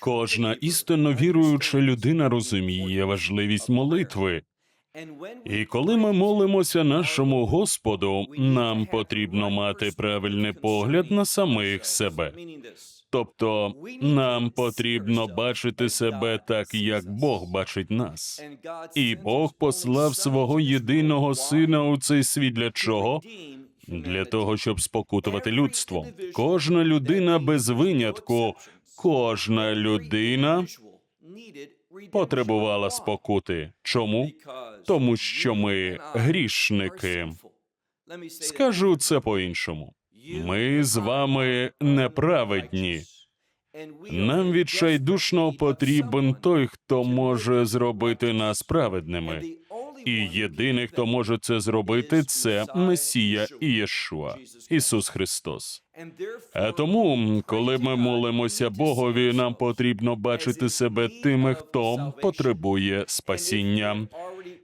Кожна істинно віруюча людина розуміє важливість молитви. І коли ми молимося нашому Господу, нам потрібно мати правильний погляд на самих себе. Тобто нам потрібно бачити себе так, як Бог бачить нас. І Бог послав свого єдиного сина у цей світ для чого? Для того, щоб спокутувати людство. Кожна людина без винятку, кожна людина потребувала спокути. Чому? Тому що ми грішники. Скажу це по-іншому. Ми з вами неправедні. Нам відчайдушно потрібен той, хто може зробити нас праведними. І єдиний, хто може це зробити, це Месія Ієшуа, Ісус Христос. А тому, коли ми молимося Богові, нам потрібно бачити себе тими, хто потребує спасіння.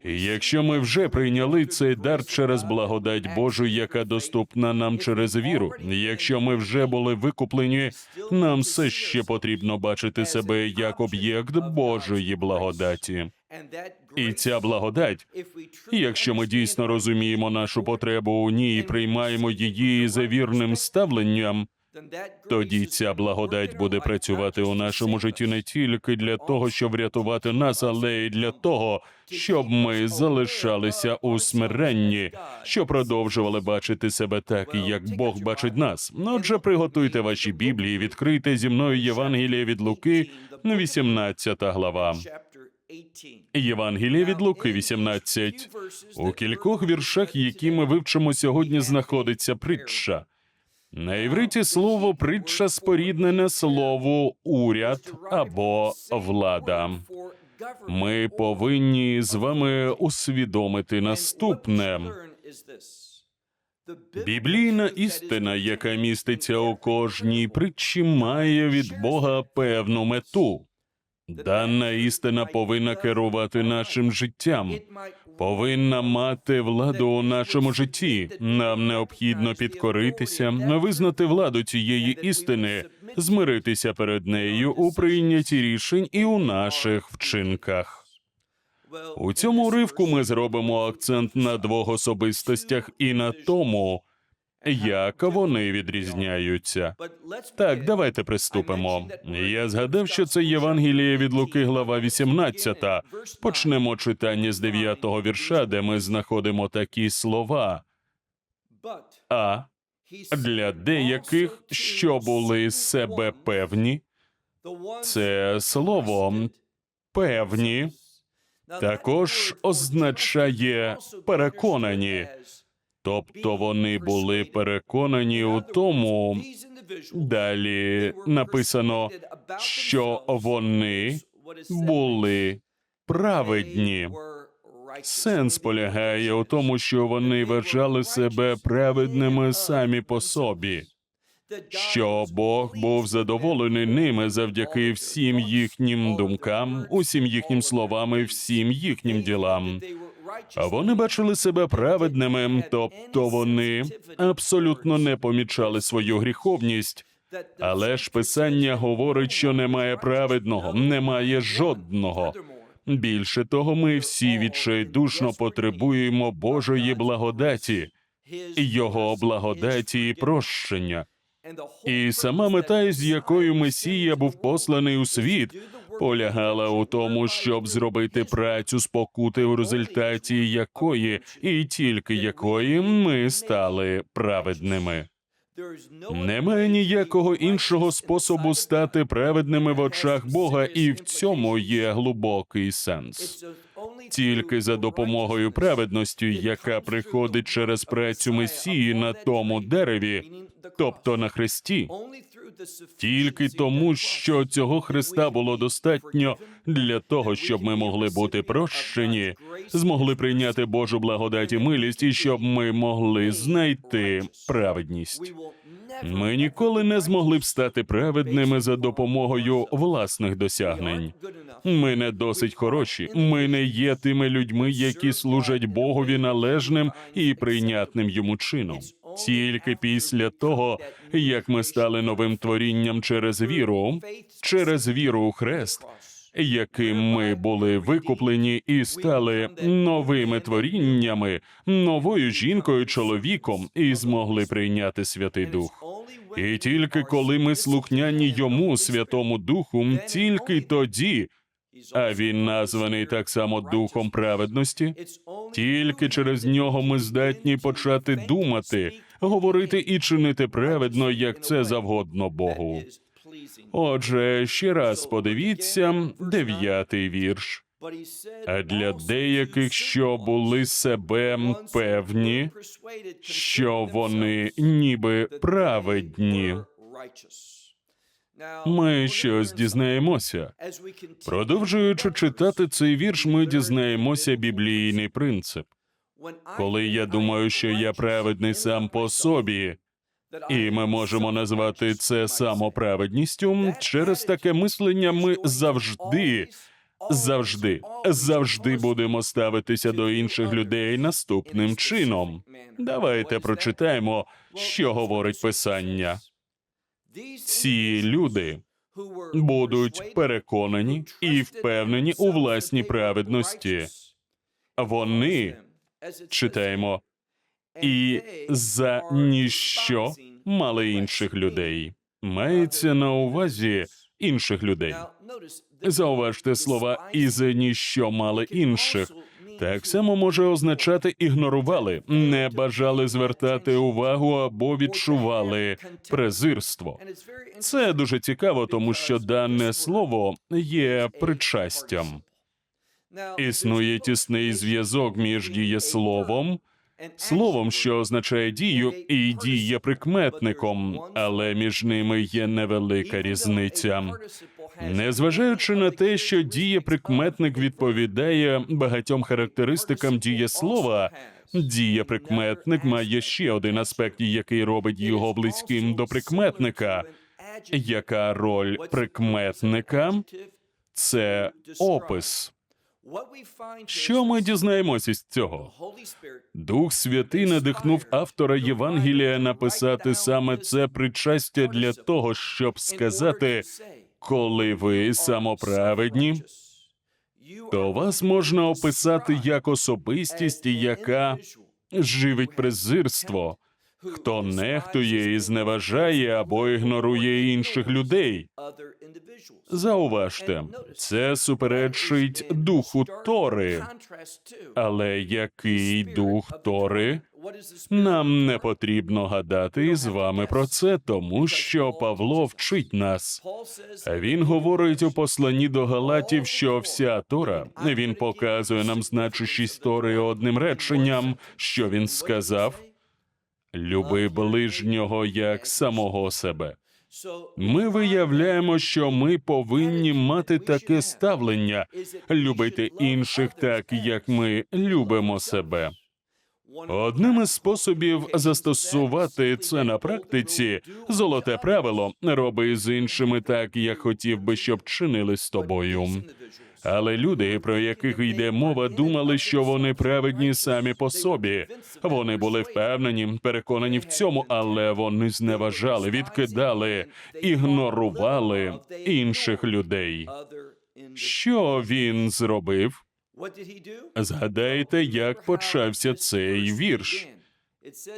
Якщо ми вже прийняли цей дар через благодать Божу, яка доступна нам через віру, якщо ми вже були викуплені, нам все ще потрібно бачити себе як об'єкт Божої благодаті. І ця благодать, якщо ми дійсно розуміємо нашу потребу у ній і приймаємо її за вірним ставленням, тоді ця благодать буде працювати у нашому житті не тільки для того, щоб врятувати нас, але й для того, щоб ми залишалися у смиренні, що продовжували бачити себе так, як Бог бачить нас. Ну, Отже, приготуйте ваші біблії, відкрийте зі мною Євангеліє від Луки, 18 глава. Євангеліє від Луки 18. У кількох віршах, які ми вивчимо сьогодні, знаходиться притча. На івриті слово притча споріднене слову уряд або влада. Ми повинні з вами усвідомити наступне. Біблійна істина, яка міститься у кожній притчі, має від Бога певну мету. Дана істина повинна керувати нашим життям, повинна мати владу у нашому житті. Нам необхідно підкоритися, визнати владу цієї істини, змиритися перед нею у прийнятті рішень і у наших вчинках. У цьому уривку ми зробимо акцент на двох особистостях і на тому, як вони відрізняються. Так, давайте приступимо. Я згадав, що це Євангеліє від Луки, глава 18. Почнемо читання з 9-го вірша, де ми знаходимо такі слова. А для деяких, що були себе певні, це слово певні також означає переконані. Тобто вони були переконані у тому, далі написано, що вони були праведні. Сенс полягає у тому, що вони вважали себе праведними самі по собі, що Бог був задоволений ними завдяки всім їхнім думкам, усім їхнім словам і всім їхнім ділам. Вони бачили себе праведними, тобто вони абсолютно не помічали свою гріховність. Але ж писання говорить, що немає праведного, немає жодного. Більше того, ми всі відчайдушно потребуємо Божої благодаті, його благодаті і прощення. І сама мета, з якою Месія був посланий у світ, полягала у тому, щоб зробити працю спокути, у результаті якої і тільки якої ми стали праведними. Немає ніякого іншого способу стати праведними в очах Бога, і в цьому є глибокий сенс. Тільки за допомогою праведності, яка приходить через працю Месії на тому дереві, тобто на хресті, тільки тому, що цього Христа було достатньо для того, щоб ми могли бути прощені, змогли прийняти Божу благодать і милість, і щоб ми могли знайти праведність. Ми ніколи не змогли б стати праведними за допомогою власних досягнень. Ми не досить хороші. Ми не є тими людьми, які служать Богові належним і прийнятним йому чином. Тільки після того, як ми стали новим творінням через віру, через віру у хрест, яким ми були викуплені і стали новими творіннями, новою жінкою, чоловіком, і змогли прийняти Святий Дух. І тільки коли ми слухняні йому, Святому Духу, тільки тоді, а він названий так само Духом праведності, тільки через нього ми здатні почати думати, говорити і чинити праведно, як це завгодно Богу. Отже, ще раз подивіться дев'ятий вірш. А для деяких, що були себе певні, що вони ніби праведні, ми щось дізнаємося. Продовжуючи читати цей вірш, ми дізнаємося біблійний принцип. Коли я думаю, що я праведний сам по собі, і ми можемо назвати це самоправедністю, через таке мислення ми завжди, завжди, завжди будемо ставитися до інших людей наступним чином. Давайте прочитаємо, що говорить писання. Ці люди будуть переконані і впевнені у власній праведності. Вони читаємо і за ніщо мали інших людей. Мається на увазі інших людей. Зауважте слова і за ніщо мали інших. Так само може означати ігнорували, не бажали звертати увагу або відчували презирство. Це дуже цікаво, тому що дане слово є причастям. Існує тісний зв'язок між дієсловом, словом, що означає дію, і дієприкметником, але між ними є невелика різниця. Незважаючи на те, що дієприкметник відповідає багатьом характеристикам дієслова, дієприкметник має ще один аспект, який робить його близьким до прикметника. Яка роль прикметника? Це опис. Що ми дізнаємося з цього? Дух Святий надихнув автора Євангелія написати саме це причастя для того, щоб сказати, коли ви самоправедні, то вас можна описати як особистість, яка живить презирство, хто нехтує і зневажає або ігнорує інших людей. Зауважте, це суперечить духу Тори. Але який дух Тори? Нам не потрібно гадати із вами про це, тому що Павло вчить нас. Він говорить у посланні до Галатів, що вся Тора він показує нам значущість Тори одним реченням, що він сказав: люби ближнього як самого себе. Ми виявляємо, що ми повинні мати таке ставлення, любити інших так, як ми любимо себе. Одним із способів застосувати це на практиці золоте правило роби з іншими так, як хотів би, щоб чинили з тобою. Але люди, про яких йде мова, думали, що вони праведні самі по собі. Вони були впевнені, переконані в цьому, але вони зневажали, відкидали, ігнорували інших людей. Що він зробив? Згадайте, як почався цей вірш.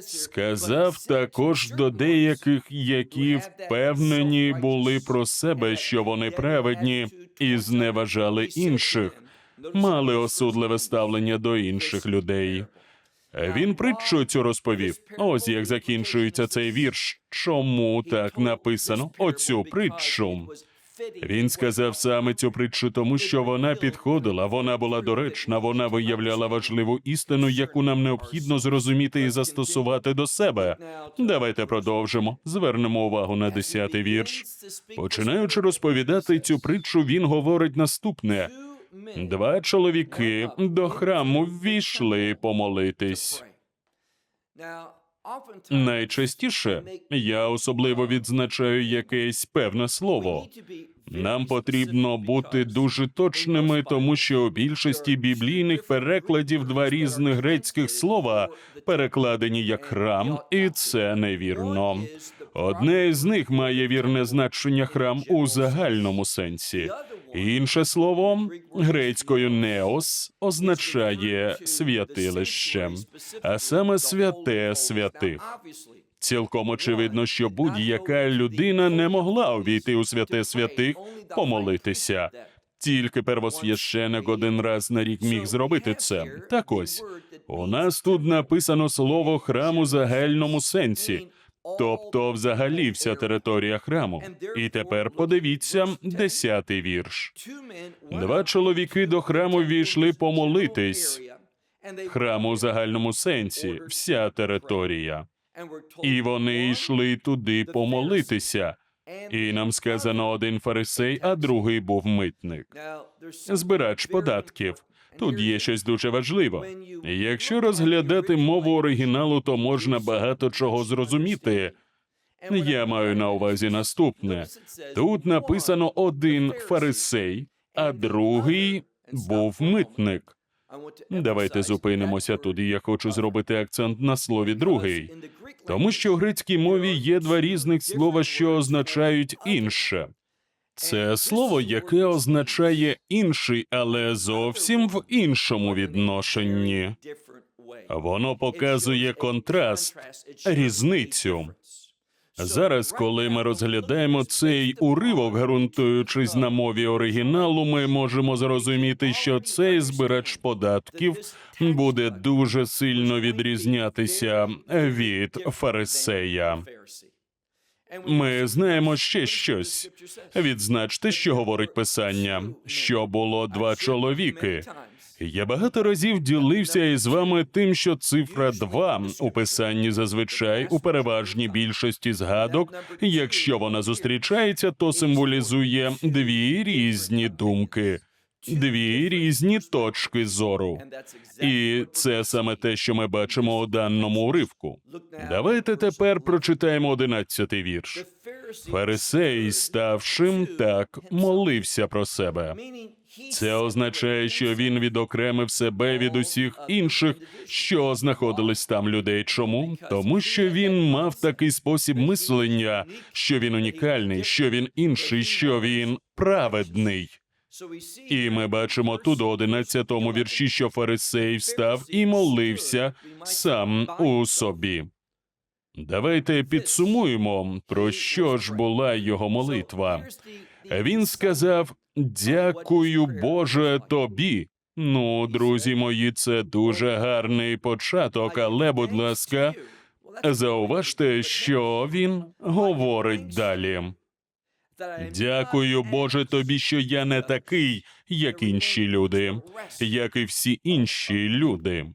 Сказав також до деяких, які впевнені були про себе, що вони праведні, і зневажали інших, мали осудливе ставлення до інших людей. Він притчу цю розповів. Ось як закінчується цей вірш. Чому так написано? Оцю притчу. Він сказав саме цю притчу, тому що вона підходила, вона була доречна, вона виявляла важливу істину, яку нам необхідно зрозуміти і застосувати до себе. Давайте продовжимо. Звернемо увагу на десятий вірш. Починаючи розповідати цю притчу, він говорить наступне: два чоловіки до храму ввійшли помолитись. Найчастіше я особливо відзначаю якесь певне слово. Нам потрібно бути дуже точними, тому що у більшості біблійних перекладів два різних грецьких слова перекладені як храм, і це невірно. Одне з них має вірне значення храм у загальному сенсі. Інше слово грецькою неос означає святилище, а саме святе святих. Цілком очевидно, що будь-яка людина не могла увійти у святе святих, помолитися. Тільки первосвященик один раз на рік міг зробити це. Так ось у нас тут написано слово храм у загальному сенсі, тобто взагалі вся територія храму. І тепер подивіться десятий вірш. Два чоловіки до храму війшли помолитись. Храм у загальному сенсі, вся територія. І вони йшли туди помолитися. І нам сказано один фарисей, а другий був митник. Збирач податків. Тут є щось дуже важливе. Якщо розглядати мову оригіналу, то можна багато чого зрозуміти. Я маю на увазі наступне: тут написано один фарисей, а другий був митник. Давайте зупинимося тут, я хочу зробити акцент на слові другий, тому що в грецькій мові є два різних слова, що означають інше. Це слово, яке означає інший, але зовсім в іншому відношенні. Воно показує контраст, різницю. Зараз, коли ми розглядаємо цей уривок, ґрунтуючись на мові оригіналу, ми можемо зрозуміти, що цей збирач податків буде дуже сильно відрізнятися від фарисея. Ми знаємо ще щось. Відзначте, що говорить писання, що було два чоловіки. Я багато разів ділився із вами тим, що цифра 2 у писанні зазвичай у переважній більшості згадок, якщо вона зустрічається, то символізує дві різні думки, дві різні точки зору. І це саме те, що ми бачимо у даному уривку. Давайте тепер прочитаємо одинадцятий вірш. Фарисей, ставшим так, молився про себе. Це означає, що він відокремив себе від усіх інших, що знаходились там людей. Чому? Тому що він мав такий спосіб мислення, що він унікальний, що він інший, що він праведний. І ми бачимо тут у одинадцятому вірші, що фарисей встав і молився сам у собі. Давайте підсумуємо, про що ж була його молитва. Він сказав: Дякую, Боже, тобі. Ну, друзі мої, це дуже гарний початок, але, будь ласка, зауважте, що він говорить далі. Дякую, Боже, тобі, що я не такий, як інші люди, як і всі інші люди.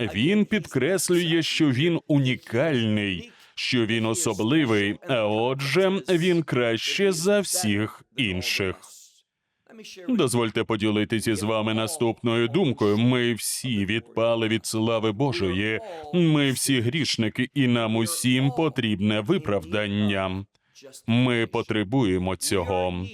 Він підкреслює, що він унікальний, що він особливий, а отже, він краще за всіх інших. Дозвольте поділитися з вами наступною думкою. Ми всі відпали від слави Божої. Ми всі грішники, і нам усім потрібне виправдання. Ми потребуємо цього.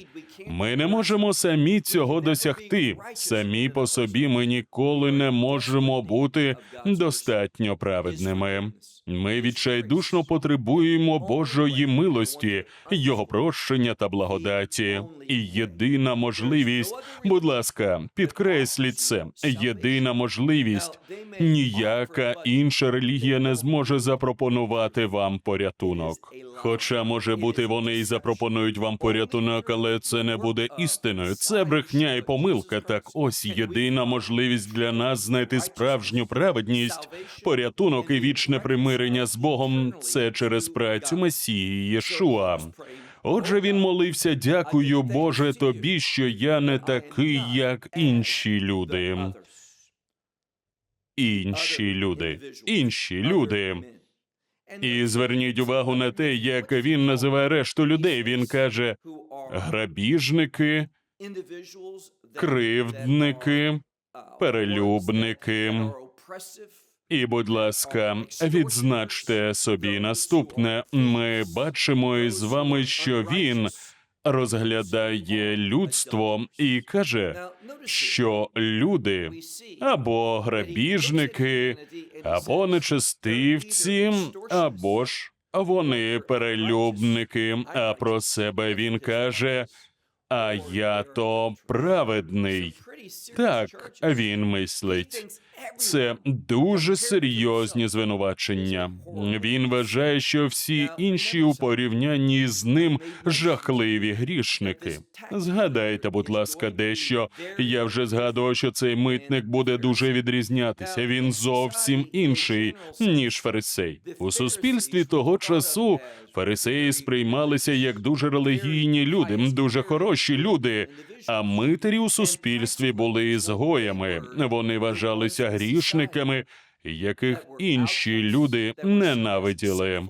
Ми не можемо самі цього досягти. Самі по собі ми ніколи не можемо бути достатньо праведними. Ми відчайдушно потребуємо Божої милості, Його прощення та благодаті. І єдина можливість, будь ласка, підкресліть це. Єдина можливість. Ніяка інша релігія не зможе запропонувати вам порятунок. Хоча, може бути, вони й запропонують вам порятунок, але це не буде істиною. Це брехня і помилка. Так ось єдина можливість для нас знайти справжню праведність, порятунок і вічне примирення з Богом. Це через працю Месії Єшуа. Отже, він молився, дякую Боже тобі, що я не такий, як інші люди. Інші люди, інші люди. І зверніть увагу на те, як він називає решту людей. Він каже грабіжники, кривдники, перелюбники. І, будь ласка, відзначте собі наступне. Ми бачимо із вами, що він розглядає людство і каже, що люди або грабіжники, або нечестивці, або ж вони перелюбники. А про себе він каже: А я то праведний. Так він мислить. Це дуже серйозні звинувачення. Він вважає, що всі інші у порівнянні з ним жахливі грішники. Згадайте, будь ласка, дещо. Я вже згадував, що цей митник буде дуже відрізнятися. Він зовсім інший ніж фарисей. У суспільстві того часу фарисеї сприймалися як дуже релігійні люди, дуже хороші люди. А митарі у суспільстві були ізгоями. Вони вважалися грішниками, яких інші люди ненавиділи.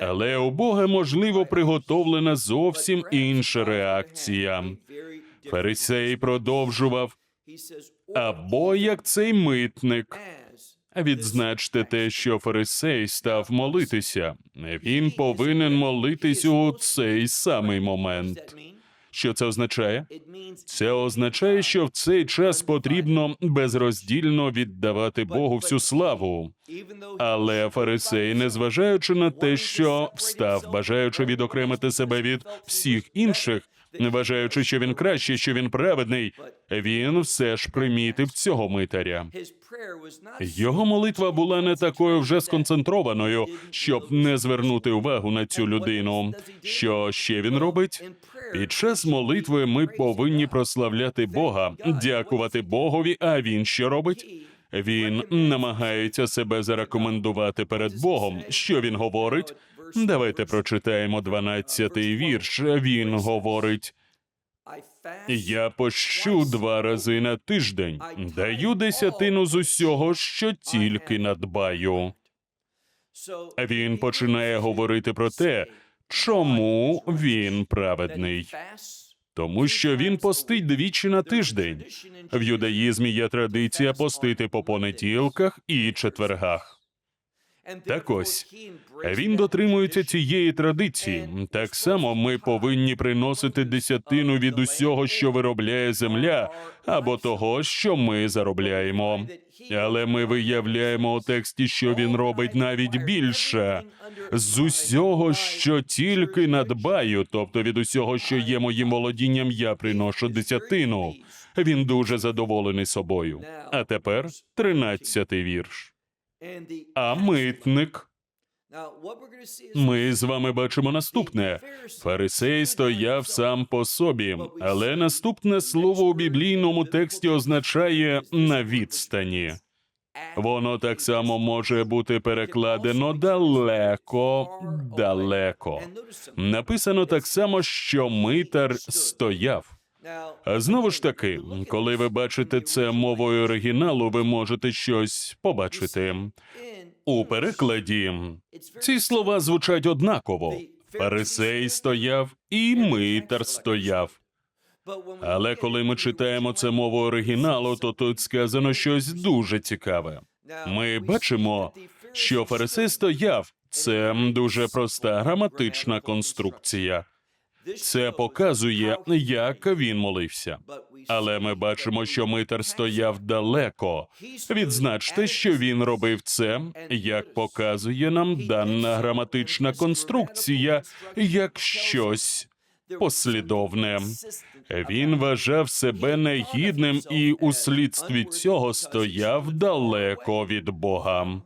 Але у Бога можливо приготовлена зовсім інша реакція. Фарисей продовжував або як цей митник. Відзначте те, що фарисей став молитися. Він повинен молитись у цей самий момент. Що це означає? Це означає, що в цей час потрібно безроздільно віддавати Богу всю славу. Але фарисей, незважаючи на те, що встав, бажаючи відокремити себе від всіх інших, вважаючи, що він краще, що він праведний, він все ж примітив цього митаря. Його молитва була не такою вже сконцентрованою, щоб не звернути увагу на цю людину. Що ще він робить? Під час молитви ми повинні прославляти Бога, дякувати Богові. А він що робить? Він намагається себе зарекомендувати перед Богом. Що він говорить? Давайте прочитаємо 12-й вірш. Він говорить: Я пощу два рази на тиждень, даю десятину з усього, що тільки надбаю. Він починає говорити про те, чому він праведний. Тому що він постить двічі на тиждень. В юдаїзмі є традиція постити по понеділках і четвергах. Так ось він дотримується цієї традиції. Так само ми повинні приносити десятину від усього, що виробляє земля, або того, що ми заробляємо. Але ми виявляємо у тексті, що він робить навіть більше з усього, що тільки надбаю, тобто від усього, що є моїм володінням, я приношу десятину. Він дуже задоволений собою. А тепер тринадцятий вірш. А митник. Ми з вами бачимо наступне: Фарисей стояв сам по собі, але наступне слово у біблійному тексті означає на відстані. Воно так само може бути перекладено далеко, далеко. Написано так само, що митар стояв. А знову ж таки, коли ви бачите це мовою оригіналу, ви можете щось побачити. У перекладі ці слова звучать однаково. Фарисей стояв і митар стояв. Але коли ми читаємо це мовою оригіналу, то тут сказано щось дуже цікаве. Ми бачимо, що фарисей стояв. Це дуже проста граматична конструкція. Це показує, як він молився. Але ми бачимо, що митар стояв далеко. Відзначте, що він робив це, як показує нам дана граматична конструкція, як щось послідовне. Він вважав себе негідним і у слідстві цього стояв далеко від Бога.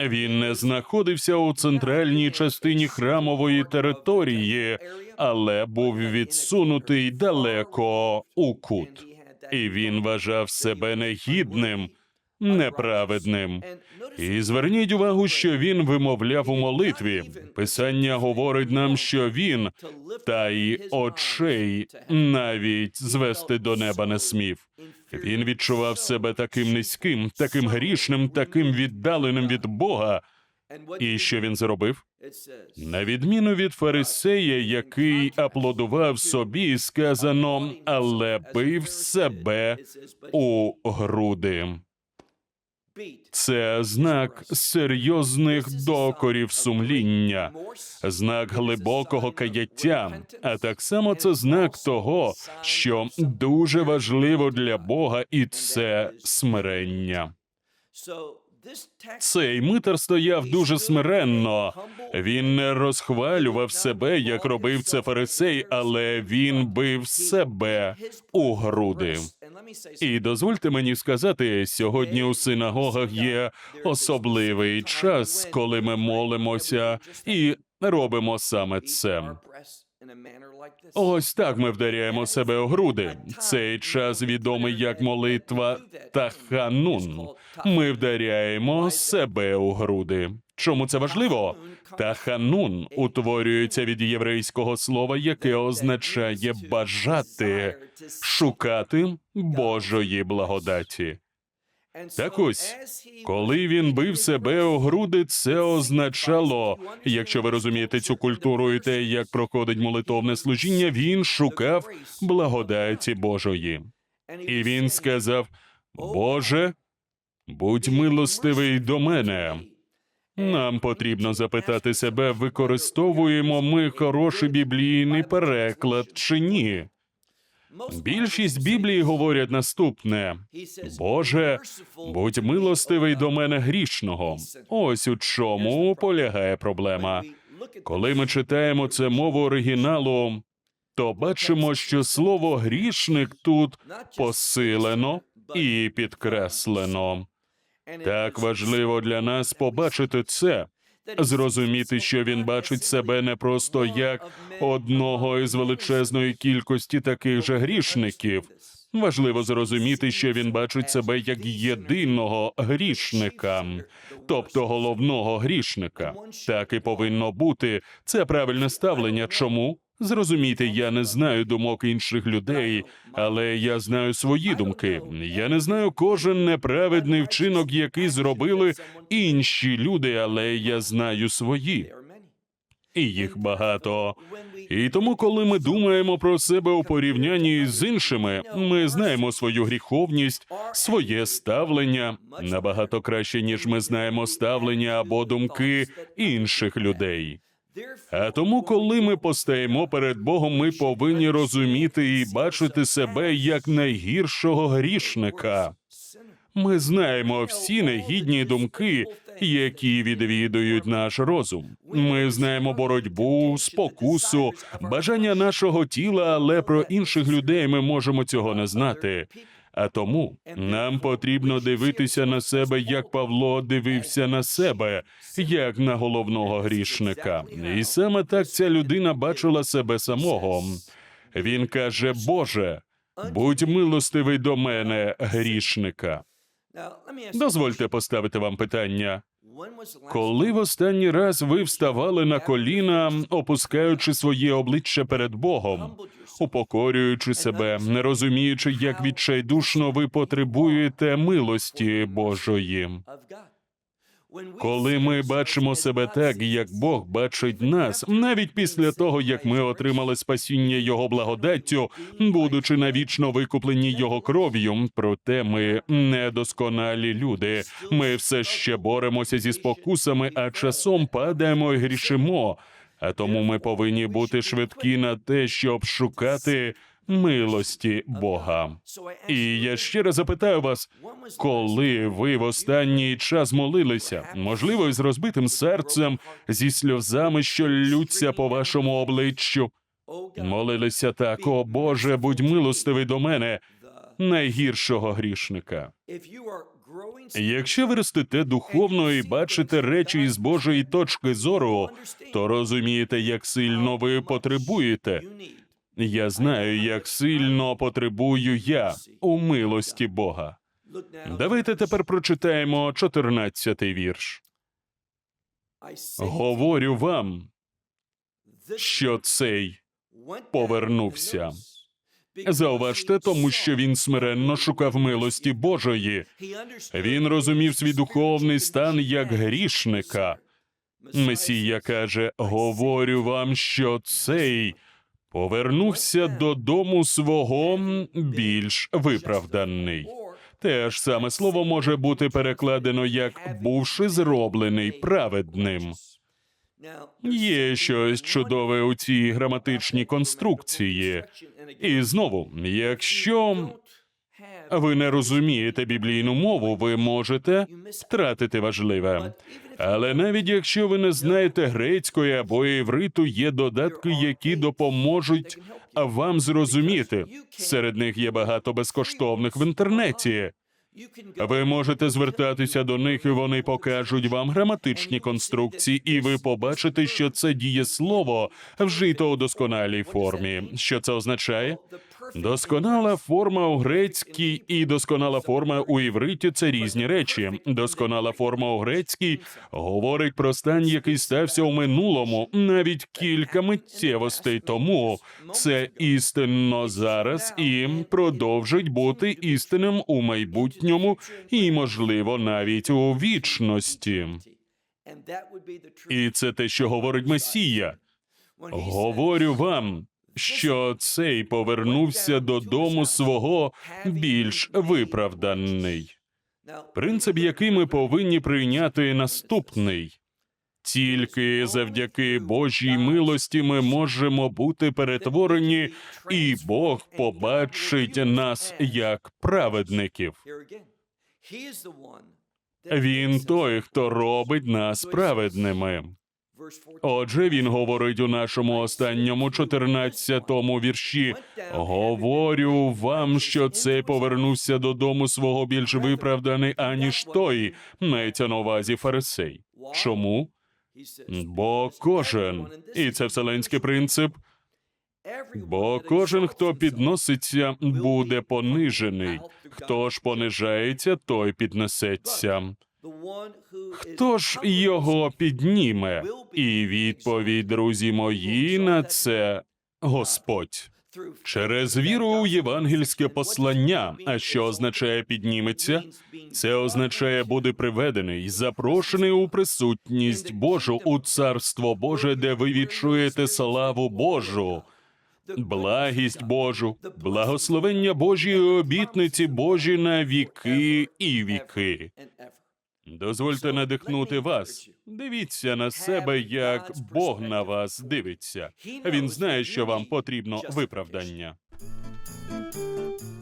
Він не знаходився у центральній частині храмової території, але був відсунутий далеко у кут. І він вважав себе негідним, неправедним. І зверніть увагу, що він вимовляв у молитві. Писання говорить нам, що він та й очей навіть звести до неба не смів. Він відчував себе таким низьким, таким грішним, таким віддаленим від Бога. І що він зробив? На відміну від фарисея, який аплодував собі, сказано, але бив себе у груди. Це знак серйозних докорів сумління, знак глибокого каяття, а так само це знак того, що дуже важливо для Бога, і це смирення. Цей митар стояв дуже смиренно. Він не розхвалював себе, як робив це фарисей, але він бив себе у груди. І дозвольте мені сказати, сьогодні у синагогах є особливий час, коли ми молимося і робимо саме це. Ось так ми вдаряємо себе у груди. Цей час відомий як молитва Таханун. Ми вдаряємо себе у груди. Чому це важливо? Таханун утворюється від єврейського слова, яке означає бажати, шукати Божої благодаті. Так ось, коли він бив себе у груди, це означало, якщо ви розумієте цю культуру і те, як проходить молитовне служіння, він шукав благодаті Божої. І він сказав: Боже, будь милостивий до мене. Нам потрібно запитати себе, використовуємо ми хороший біблійний переклад чи ні. Більшість Біблії говорять наступне: Боже, будь милостивий до мене грішного. Ось у чому полягає проблема. Коли ми читаємо це мову оригіналу, то бачимо, що слово грішник тут посилено і підкреслено. Так важливо для нас побачити це, зрозуміти, що він бачить себе не просто як одного із величезної кількості таких же грішників. Важливо зрозуміти, що він бачить себе як єдиного грішника, тобто головного грішника. Так і повинно бути. Це правильне ставлення. Чому? Зрозумійте, я не знаю думок інших людей, але я знаю свої думки. Я не знаю кожен неправедний вчинок, який зробили інші люди, але я знаю свої. І їх багато. І тому, коли ми думаємо про себе у порівнянні з іншими, ми знаємо свою гріховність, своє ставлення набагато краще, ніж ми знаємо ставлення або думки інших людей. А тому, коли ми постаємо перед Богом, ми повинні розуміти і бачити себе як найгіршого грішника. Ми знаємо всі негідні думки, які відвідують наш розум. Ми знаємо боротьбу, спокусу, бажання нашого тіла, але про інших людей ми можемо цього не знати. А тому нам потрібно дивитися на себе, як Павло дивився на себе, як на головного грішника. І саме так ця людина бачила себе самого. Він каже: Боже, будь милостивий до мене, грішника. Дозвольте поставити вам питання. Коли в останній раз ви вставали на коліна, опускаючи своє обличчя перед Богом, упокорюючи себе, не розуміючи, як відчайдушно ви потребуєте милості Божої. Коли ми бачимо себе так, як Бог бачить нас, навіть після того, як ми отримали спасіння Його благодаттю, будучи навічно викуплені Його кров'ю, проте ми недосконалі люди. Ми все ще боремося зі спокусами, а часом падаємо і грішимо. А тому ми повинні бути швидкі на те, щоб шукати милості Бога. І я раз запитаю вас, коли ви в останній час молилися, можливо, із розбитим серцем, зі сльозами, що ллються по вашому обличчю, молилися так, о Боже, будь милостивий до мене, найгіршого грішника. Якщо ви ростете духовно і бачите речі із Божої точки зору, то розумієте, як сильно ви потребуєте. Я знаю, як сильно потребую я у милості Бога. Давайте тепер прочитаємо 14-й вірш. Говорю вам, що цей повернувся. Зауважте, тому що він смиренно шукав милості Божої. Він розумів свій духовний стан як грішника. Месія каже: Говорю вам, що цей повернувся додому свого більш виправданий. Те ж саме слово може бути перекладено як бувши зроблений праведним. Є щось чудове у цій граматичній конструкції. І знову, якщо ви не розумієте біблійну мову, ви можете втратити важливе. Але навіть якщо ви не знаєте грецької або євриту, є додатки, які допоможуть вам зрозуміти. Серед них є багато безкоштовних в інтернеті. Ви можете звертатися до них, і вони покажуть вам граматичні конструкції, і ви побачите, що це дієслово вжито у досконалій формі. Що це означає? Досконала форма у грецькій і досконала форма у івриті це різні речі. Досконала форма у грецькій говорить про стан, який стався у минулому, навіть кілька миттєвостей тому. Це істинно зараз і продовжить бути істинним у майбутньому, і можливо навіть у вічності. І це те, що говорить Месія. Говорю вам, що цей повернувся додому свого більш виправданий. Принцип, який ми повинні прийняти, наступний. Тільки завдяки Божій милості ми можемо бути перетворені, і Бог побачить нас як праведників. Він той, хто робить нас праведними. Отже, він говорить у нашому останньому 14-му вірші: говорю вам, що цей повернувся додому свого більш виправданий, аніж той, мається на увазі фарисей. Чому? Бо кожен, і це вселенський принцип. Бо кожен, хто підноситься, буде понижений. Хто ж понижається, той піднесеться. Хто ж його підніме? І відповідь, друзі мої, на це Господь. Через віру у євангельське послання. А що означає підніметься? Це означає буде приведений, запрошений у присутність Божу у царство Боже, де ви відчуєте славу Божу. Благість Божу, благословення Божі і обітниці Божі на віки і віки. Дозвольте надихнути вас. Дивіться на себе, як Бог на вас дивиться. Він знає, що вам потрібно виправдання.